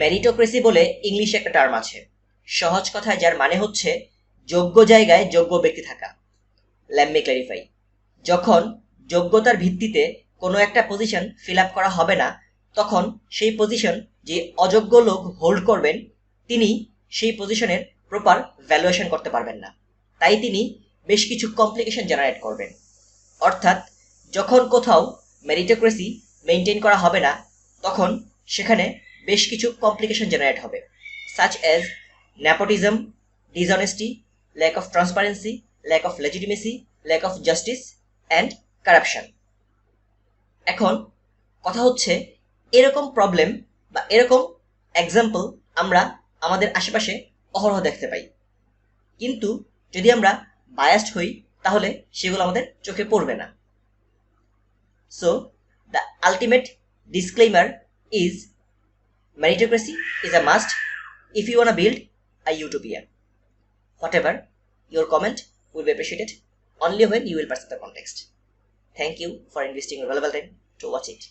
Meritocracy বলে ইংলিশে একটা টার্ম আছে। সহজ কথায় যার মানে হচ্ছে যোগ্য জায়গায় যোগ্য ব্যক্তি থাকা। ল্যাম্মে ক্ল্যারিফাই যখন যোগ্যতার ভিত্তিতে কোনো একটা পজিশন ফিল আপ করা হবে না, তখন সেই পজিশন যে অযোগ্য লোক হোল্ড করবেন, তিনি সেই পজিশনের প্রপার ভ্যালুয়েশন করতে পারবেন না। তাই তিনি বেশ কিছু কমপ্লিকেশন জেনারেট করবেন। অর্থাৎ যখন কোথাও মেরিটোক্রেসি মেনটেন করা হবে না, তখন সেখানে বেশ কিছু কমপ্লিকেশন জেনারেট হবে such as nepotism dishonesty lack of transparency lack of legitimacy lack of justice and corruption এখন কথা হচ্ছে, এরকম প্রবলেম বা এরকম এক্সাম্পল আমরা আমাদের আশেপাশে অহরহ দেখতে পাই। কিন্তু যদি আমরা বায়াসড হই, তাহলে সেগুলো আমাদের চোখে পড়বে না। So the ultimate disclaimer is meritocracy is a must if you want to build a utopia. Whatever, your comment will be appreciated only when you will perceive the context. Thank you for investing your valuable time to watch it.